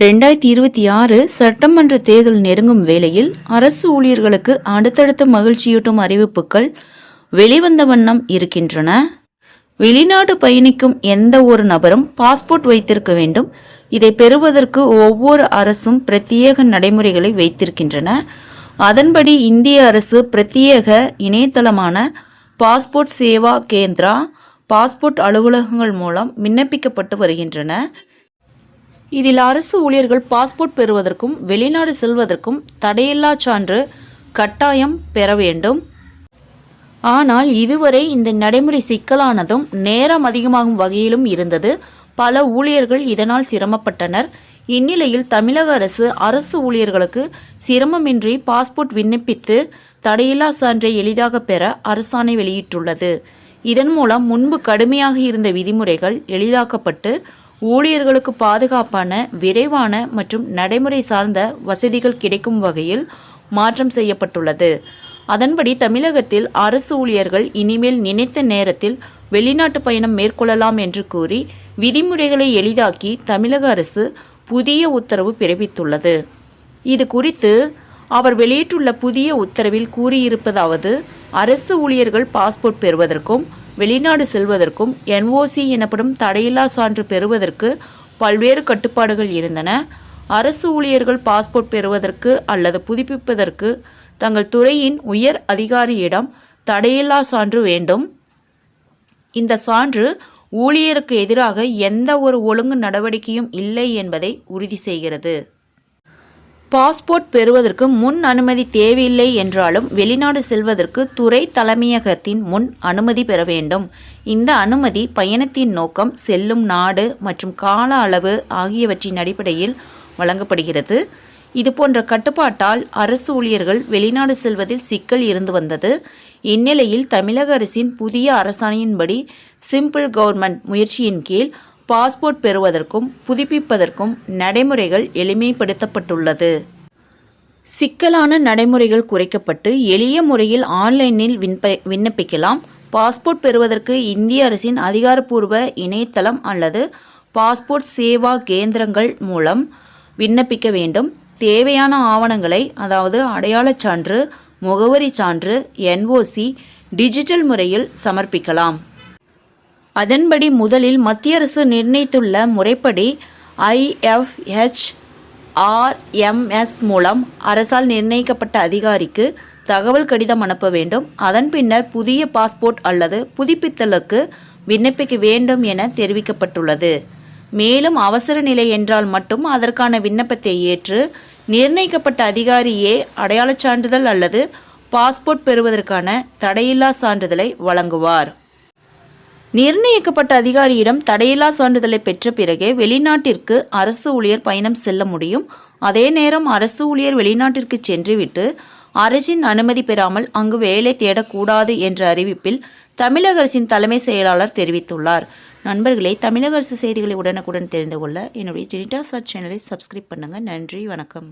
ரெண்டாயிரத்தி இருபத்தி ஆறு சட்டமன்ற தேர்தல் நெருங்கும் வேளையில் அரசு ஊழியர்களுக்கு அடுத்தடுத்த மகிழ்ச்சியூட்டும் அறிவிப்புகள் வெளிவந்த வண்ணம் இருக்கின்றன. வெளிநாடு பயணிக்கும் எந்த ஒரு நபரும் பாஸ்போர்ட் வைத்திருக்க வேண்டும். இதை பெறுவதற்கு ஒவ்வொரு அரசும் பிரத்யேக நடைமுறைகளை வைத்திருக்கின்றன. அதன்படி இந்திய அரசு பிரத்யேக இணையதளமான பாஸ்போர்ட் சேவா கேந்திரா பாஸ்போர்ட் அலுவலகங்கள் மூலம் விண்ணப்பிக்கப்பட்டு வருகின்றன. இதில் அரசு ஊழியர்கள் பாஸ்போர்ட் பெறுவதற்கும் வெளிநாடு செல்வதற்கும் தடையில்லா சான்று கட்டாயம் பெற வேண்டும். ஆனால் இதுவரை இந்த நடைமுறை சிக்கலானதும் நேரம் அதிகமாகும் வகையிலும் இருந்தது. பல ஊழியர்கள் இதனால் சிரமப்பட்டனர். இந்நிலையில் தமிழக அரசு அரசு ஊழியர்களுக்கு சிரமமின்றி பாஸ்போர்ட் விண்ணப்பித்து தடையில்லா சான்றை எளிதாக பெற அரசாணை வெளியிட்டுள்ளது. இதன் மூலம் முன்பு கடுமையாக இருந்த விதிமுறைகள் எளிதாக்கப்பட்டு ஊழியர்களுக்கு பாதுகாப்பான விரைவான மற்றும் நடைமுறை சார்ந்த வசதிகள் கிடைக்கும் வகையில் மாற்றம் செய்யப்பட்டுள்ளது. அதன்படி தமிழகத்தில் அரசு ஊழியர்கள் இனிமேல் நினைத்த நேரத்தில் வெளிநாட்டு பயணம் மேற்கொள்ளலாம் என்று கூறி விதிமுறைகளை எளிதாக்கி தமிழக அரசு புதிய உத்தரவு பிறப்பித்துள்ளது. இது குறித்து அவர் வெளியிட்டுள்ள புதிய உத்தரவில் கூறியிருப்பதாவது அரசு ஊழியர்கள் பாஸ்போர்ட் பெறுவதற்கும் வெளிநாடு செல்வதற்கும் என்ஓசி எனப்படும் தடையில்லா சான்று பெறுவதற்கு பல்வேறு கட்டுப்பாடுகள் இருந்தன. அரசு ஊழியர்கள் பாஸ்போர்ட் பெறுவதற்கு அல்லது புதுப்பிப்பதற்கு தங்கள் துறையின் உயர் அதிகாரியிடம் தடையில்லா சான்று வேண்டும். இந்த சான்று ஊழியருக்கு எதிராக எந்த ஒரு ஒழுங்கு நடவடிக்கையும் இல்லை என்பதை உறுதி செய்கிறது. பாஸ்போர்ட் பெறுவதற்கு முன் அனுமதி தேவையில்லை என்றாலும் வெளிநாடு செல்வதற்கு துறை தலைமையகத்தின் முன் அனுமதி பெற வேண்டும். இந்த அனுமதி பயணத்தின் நோக்கம் செல்லும் நாடு மற்றும் கால அளவு ஆகியவற்றின் அடிப்படையில் வழங்கப்படுகிறது. இது போன்ற கட்டுப்பாட்டால் அரசு ஊழியர்கள் வெளிநாடு செல்வதில் சிக்கல் இருந்து வந்தது. இந்நிலையில் தமிழக அரசின் புதிய அரசாணையின்படி சிம்பிள் கவர்மெண்ட் முயற்சியின் கீழ் பாஸ்போர்ட் பெறுவதற்கும் புதுப்பிப்பதற்கும் நடைமுறைகள் எளிமைப்படுத்தப்பட்டுள்ளது. சிக்கலான நடைமுறைகள் குறைக்கப்பட்டு எளிய முறையில் ஆன்லைனில் விண்ப விண்ணப்பிக்கலாம். பாஸ்போர்ட் பெறுவதற்கு இந்திய அரசின் அதிகாரப்பூர்வ இணையதளம் அல்லது பாஸ்போர்ட் சேவா கேந்திரங்கள் மூலம் விண்ணப்பிக்க வேண்டும். தேவையான ஆவணங்களை அதாவது அடையாளச் சான்று முகவரி சான்று என்ஓசி டிஜிட்டல் முறையில் சமர்ப்பிக்கலாம். அதன்படி முதலில் மத்திய அரசு நிர்ணயித்துள்ள முறைப்படி ஐஎஃப்ஹெச் ஆர்எம்எஸ் மூலம் அரசால் நிர்ணயிக்கப்பட்ட அதிகாரிக்கு தகவல் கடிதம் அனுப்ப வேண்டும். அதன் பின்னர் புதிய பாஸ்போர்ட் அல்லது புதுப்பித்தலுக்கு விண்ணப்பிக்க வேண்டும் என தெரிவிக்கப்பட்டுள்ளது. மேலும் அவசர நிலை என்றால் மட்டும் அதற்கான விண்ணப்பத்தை ஏற்று நிர்ணயிக்கப்பட்ட அதிகாரியே அடையாளச் சான்றிதழ் அல்லது பாஸ்போர்ட் பெறுவதற்கான தடையில்லா சான்றிதழை வழங்குவார். நிர்ணயிக்கப்பட்ட அதிகாரியிடம் தடையில்லா சான்றிதழை பெற்ற பிறகே வெளிநாட்டிற்கு அரசு ஊழியர் பயணம் செல்ல முடியும். அதே நேரம் அரசு ஊழியர் வெளிநாட்டிற்கு சென்றுவிட்டு அரசின் அனுமதி பெறாமல் அங்கு வேலை தேடக்கூடாது என்ற அறிவிப்பில் தமிழக அரசின் தலைமை செயலாளர் தெரிவித்துள்ளார். நண்பர்களே தமிழக அரசு செய்திகளை உடனுக்குடன் தெரிந்து கொள்ள என்னுடைய ஜெனிட்டா சர்ச் சேனலை சப்ஸ்கிரைப் பண்ணுங்கள் நன்றி வணக்கம்.